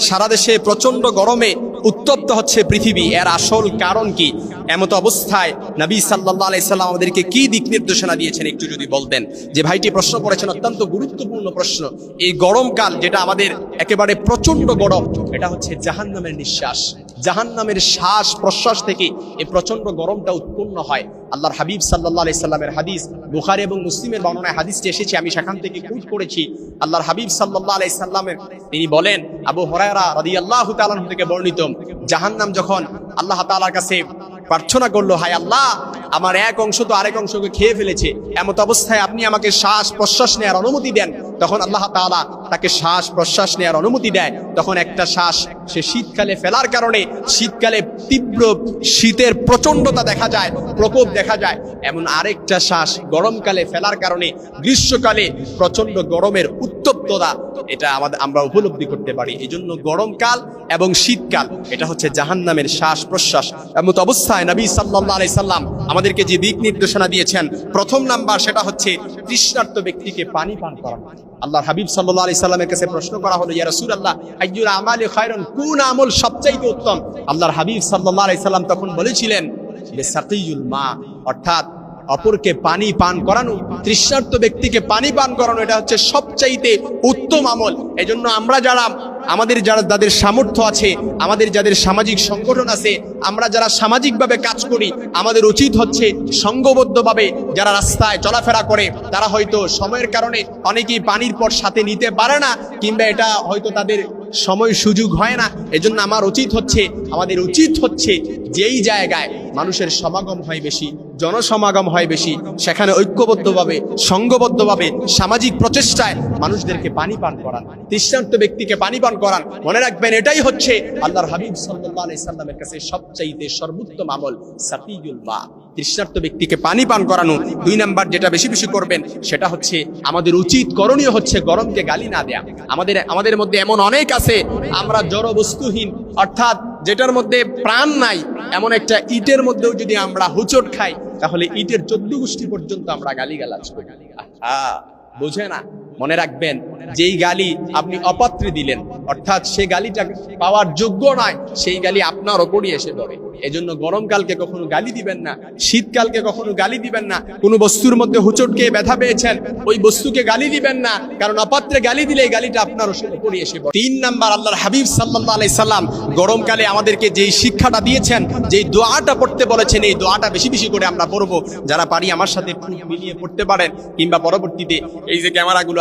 সারা দেশে প্রচণ্ড গরমে উত্তপ্ত হচ্ছে পৃথিবী। এর আসল কারণ কি? এমতো অবস্থায় নবী সাল্লাহ আলাইসাল্লাম আমাদেরকে কি দিক নির্দেশনা দিয়েছেন একটু যদি বলতেন? যে ভাইটি প্রশ্ন করেছেন, অত্যন্ত গুরুত্বপূর্ণ প্রশ্ন। এই গরমকাল যেটা আমাদের একেবারে প্রচণ্ড গরম, এটা হচ্ছে জাহান্নামের নিঃশ্বাস। জাহান্নামের শ্বাস প্রশ্বাস থেকে এই প্রচণ্ড গরমটা উৎপন্ন হয়। আল্লাহর হাবিব সাল্লাহ আলাইসাল্লামের হাদিস, বুখারি এবং মুসলিমের বর্ণনায় হাদিসটি এসেছে, আমি সেখান থেকে কুইট করেছি। আল্লাহর হাবিব সাল্লাহ আলাইসাল্লামের তিনি বলেন, আবু হরায়রা রাদি আল্লাহ তালান থেকে বর্ণিত, জাহান্নাম যখন আল্লাহ তালার কাছে প্রার্থনা করল, হায় আল্লাহ, আমার এক অংশ তো আরেক অংশকে খেয়ে ফেলেছে, এমত অবস্থায় আপনি আমাকে শ্বাস প্রশ্বাস নেওয়ার অনুমতি দেন। তখন আল্লাহ তালা তাকে শ্বাস প্রশ্বাস নেওয়ার অনুমতি দেয়। তখন একটা শ্বাস সে শীতকালে ফেলার কারণে শীতকালে তীব্র শীতের প্রচণ্ডতা দেখা যায়, প্রকোপ দেখা যায়। এমন আরেকটা শ্বাস গরমকালে ফেলার কারণে, গ্রীষ্মকালে প্রচণ্ড গরমের উত্তপ্ততা এটা আমাদের, আমরা উপলব্ধি করতে পারি। এই জন্য গরমকাল এবং শীতকাল, এটা হচ্ছে জাহান্নামের শ্বাস প্রশ্বাস এমন অবস্থায় নবী সাল্লাহ আলাই সাল্লাম আমাদেরকে যে দিক নির্দেশনা দিয়েছেন, প্রথম নাম্বার সেটা হচ্ছে তৃষ্ণার্ত ব্যক্তিকে পানি পান করানো। আল্লাহ হাবিব সাল্লাহ আলি সাল্লামের কাছে প্রশ্ন করা হলো, ইয়া রাসূল আল্লাহ আইয়ুল আমালি খায়রুন, কোন আমল সবচাইতে উত্তম? আল্লাহর হাবিব সাল্লাল্লাহু আলাইহি সাল্লাম তখন বলেছিলেন মা, অর্থাৎ অপরকে পানি পান করানো, তৃষ্ণার্ত ব্যক্তিকে পানি পান করানো, এটা হচ্ছে সবচাইতে উত্তম আমল। এজন্য আমরা যারা, আমাদের যারা, যাদের সামর্থ্য আছে, আমাদের যাদের সামাজিক সংগঠন আছে, আমরা যারা সামাজিকভাবে কাজ করি, আমাদের উচিত হচ্ছে সংঘবদ্ধভাবে যারা রাস্তায় চলাফেরা করে, তারা হয়তো সময়ের কারণে অনেকেই পানির পর সাথে নিতে পারে না, কিংবা এটা হয়তো তাদের সময় সুযোগ হয় না। এজন্য আমার উচিত হচ্ছে, আমাদের উচিত হচ্ছে যেই জায়গায় মানুষের সমাগম হয় বেশি, জনসমাগম হয় বেশি। সেখানে ঐক্যবদ্ধভাবে সংঘবদ্ধভাবে সামাজিক প্রচেষ্টায় মানুষদেরকে পানি পান করান, তৃষ্ণার্ত ব্যক্তিকে পানি পান করান। মনে রাখবেন, এটাই হচ্ছে আল্লাহর হাবিব সাল্লামের কাছে সবচাইতে সর্বোত্তম আমল, সাফিউল মা। তৃষ্ণার্ত ব্যক্তিকে পানি পান করানো। দুই নাম্বার যেটা বেশি বেশি করবেন, সেটা হচ্ছে আমাদের উচিত করণীয় হচ্ছে গরমকে গালি না দেয়া। আমাদের আমাদের মধ্যে এমন অনেক আছে, আমরা জড় বস্তুহীন অর্থাৎ যেটার মধ্যে প্রাণ নাই, এমন একটা ইটের মধ্যেও যদি আমরা হুচট খাই, তাহলে ইটের চোদ্দ গোষ্ঠী পর্যন্ত আমরা গালি গালাজ করি বুঝে না? মনে রাখবেন, যেই গালি আপনি অপাত্রে দিলেন, অর্থাৎ সে গালিটা পাওয়ার যোগ্য নয়, সেই গালি আপনার ওপরই এসে পড়ে। এজন্য গরমকালকে কখনো গালি দিবেন না, শীতকালকে কখনো গালি দিবেন না, কোনো বস্তুর মধ্যে হুচট খেয়ে ব্যথা পেয়েছেন, ওই বস্তুকে গালি দিবেন না, কারণ অপাত্রে গালি দিলে এই গালিটা আপনার ওপরই এসে পড়ে। তিন নাম্বার, আল্লাহর হাবিব সাল্লাল্লাহু আলাইহি সাল্লাম গরমকালে আমাদেরকে যেই শিক্ষাটা দিয়েছেন, যেই দোয়াটা পড়তে বলেছেন, এই দোয়াটা বেশি বেশি করে আমরা পড়ব। যারা পারি আমার সাথে মিলিয়ে পড়তে পারেন, কিংবা পরবর্তীতে এই যে ক্যামেরাগুলো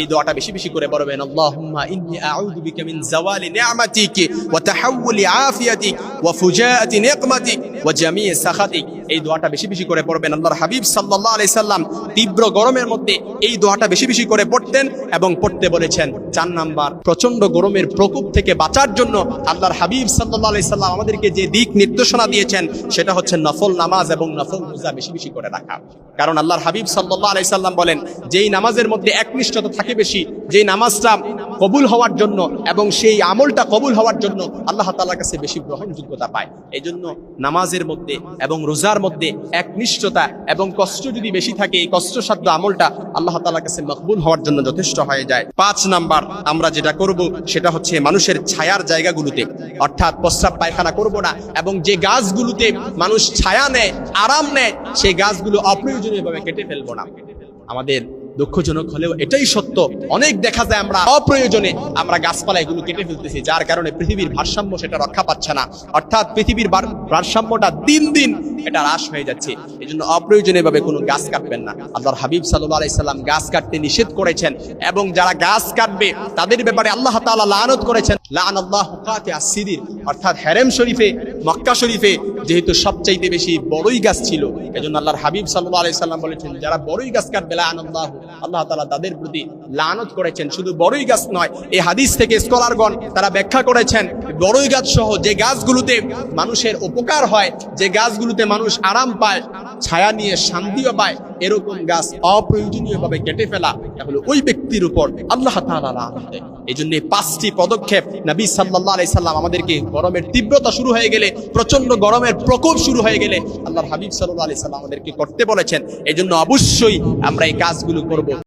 এই দোয়াটা বেশি বেশি করে পড়বেন। আল্লাহুম্মা আউযু বিকা মিন নি'মাতিক ওয়া তাহাউলি ওয়া ফুজাআতি ওয়া এই দোয়াটা বেশি বেশি করে পড়বেন। আল্লাহর হাবিব সাল্লাল্লাহু আলাইহি সাল্লাম তীব্র গরমের মধ্যে এই দোয়াটা বেশি বেশি করে পড়তেন এবং পড়তে বলেছেন। চার নাম্বার প্রচণ্ড গরমের প্রকোপ থেকে বাঁচার জন্য আল্লাহর হাবিব সাল্লাল্লাহু আলাইহি সাল্লাম আমাদেরকে যে দিক নির্দেশনা দিয়েছেন, সেটা হচ্ছে নফল নামাজ এবং নফল রোজা বেশি বেশি করে রাখা। কারণ আল্লাহর হাবিব সাল্লাল্লাহু আলাইহি সাল্লাম বলেন, যেই নামাজের মধ্যে একনিষ্ঠতা বেশি যেই নামাজটা কবুল হওয়ার জন্য এবং সেই আমলটা কবুল হওয়ার জন্য আল্লাহ তাআলার কাছে বেশি গ্রহণযোগ্যতা পায়। এই জন্য নামাজের মধ্যে এবং রোজার মধ্যে একনিষ্ঠতা এবং কষ্ট যদি বেশি থাকে, এই কষ্টসাধ্য আমলটা আল্লাহ তাআলার কাছে মকবুল হওয়ার জন্য যথেষ্ট হয়ে যায়। পাঁচ নাম্বার আমরা যেটা করব সেটা হচ্ছে মানুষের ছায়ার জায়গাগুলোতে, অর্থাৎ প্রস্রাব পায়খানা করব না এবং যে গাছগুলোতে মানুষ ছায়া নেয়, আরাম নেয়, সেই গাছগুলো অপ্রয়োজনীয়ভাবে কেটে ফেলব না। আমাদের দুঃখজনক হলেও এটাই সত্য। অনেক দেখা যায় আমরা অপ্রয়োজনে আমরা গাছপালা এগুলো কেটে ফেলতেছি, যার কারণে পৃথিবীর ভারসাম্য সেটা রক্ষা পাচ্ছে না। অর্থাৎ পৃথিবীর ভারসাম্যটা দিন দিন এটা হ্রাস হয়ে যাচ্ছে। এই জন্য অপ্রয়োজনীয় ভাবে কোনো গাছ কাটবেন না। আল্লাহর হাবিব সাল্লাহ আলাইসাল্লাম গাছ কাটতে নিষেধ করেছেন এবং যারা গাছ কাটবে তাদের ব্যাপারে আল্লাহ তাআলা লানত করেছেন। লান আল্লাহ অর্থাৎ হেরেম শরীফে মক্কা শরীফে যেহেতু সবচাইতে বেশি বড়ই গাছ ছিল, এজন্য আল্লাহর হাবিব সাল্লাহ আলাইসাল্লাম বলেছেন, যারা বড়ই গাছ কাটবে আনন্দ আল্লাহ তালা তাদের প্রতি লানত করেছেন। শুধু বড়ই গাছ নয়, এই হাদিস থেকে স্কলারগণ তারা ব্যাখ্যা করেছেন, বড়ই গাছ সহ যে গাছগুলোতে মানুষের উপকার হয়, যে গাছগুলোতে মানুষ আরাম পায় ছায়া নিয়ে শান্তিও পায়, এরকম গাছ অপ্রয়োজনীয়ভাবে কেটে ফেলা তাহলে ওই ব্যক্তির উপর আল্লাহ এই জন্য পাঁচটি পদক্ষেপ নবী সাল্লাহ আমাদেরকে গরমের তীব্রতা শুরু হয়ে গেলে প্রচণ্ড গরমের প্রকোপ শুরু হয়ে গেলে আল্লাহ হাবিব সাল্লাহ আলাইসাল্লাম আমাদেরকে করতে বলেছেন। এই জন্য অবশ্যই আমরা এই কাজগুলো করব।